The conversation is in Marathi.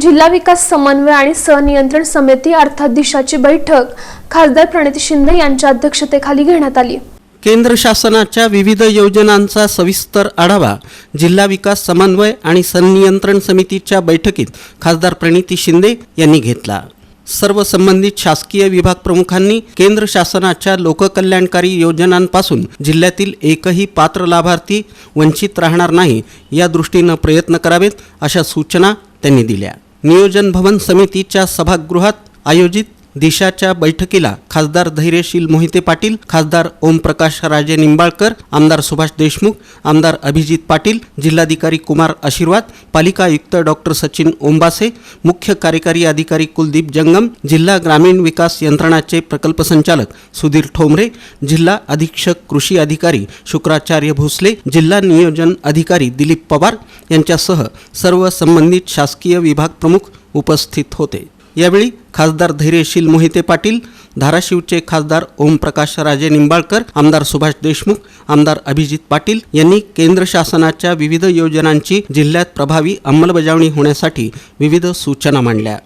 जिल्हा विकास समन्वय आणि सनियंत्रण समिती अर्थात दिशाची बैठक खासदार प्रणिती शिंदे यांच्या अध्यक्षतेखाली घेण्यात आली. केंद्र शासनाच्या विविध योजनांचा सविस्तर आढावा जिल्हा विकास समन्वय आणि संनियंत्रण समितीच्या बैठकीत खासदार प्रणिती शिंदे यांनी घेतला. सर्व संबंधित शासकीय विभाग प्रमुखांनी केंद्र शासनाच्या लोककल्याणकारी योजनांपासून जिल्ह्यातील एकही पात्र लाभार्थी वंचित राहणार नाही या दृष्टीनं प्रयत्न करावेत अशा सूचना त्यांनी दिल्या. नियोजन भवन समितीच्या सभागृहात आयोजित दिशाच्या बैठकीला खासदार धैर्यशील मोहिते पाटील खासदार ओमप्रकाश राजे निंबाळकर आमदार सुभाष देशमुख आमदार अभिजित पाटील जिल्हाधिकारी कुमार आशीर्वाद पालिका आयुक्त डॉक्टर सचिन ओंबासे मुख्य कार्यकारी अधिकारी कुलदीप जंगम जिल्हा ग्रामीण विकास यंत्रणाचे प्रकल्प संचालक सुधीर ठोंबरे जिल्हा अधीक्षक कृषी अधिकारी शुक्राचार्य भोसले जिल्हा नियोजन अधिकारी दिलीप पवार यांच्यासह सर्व संबंधित शासकीय विभाग प्रमुख उपस्थित होते. यावेळी खासदार धैर्यशील मोहिते पाटील धाराशिवचे खासदार ओमप्रकाश राजे निंबाळकर आमदार सुभाष देशमुख आमदार अभिजित पाटील यांनी केंद्र शासनाच्या विविध योजनांची जिल्ह्यात प्रभावी अंमलबजावणी होण्यासाठी विविध सूचना मांडल्या.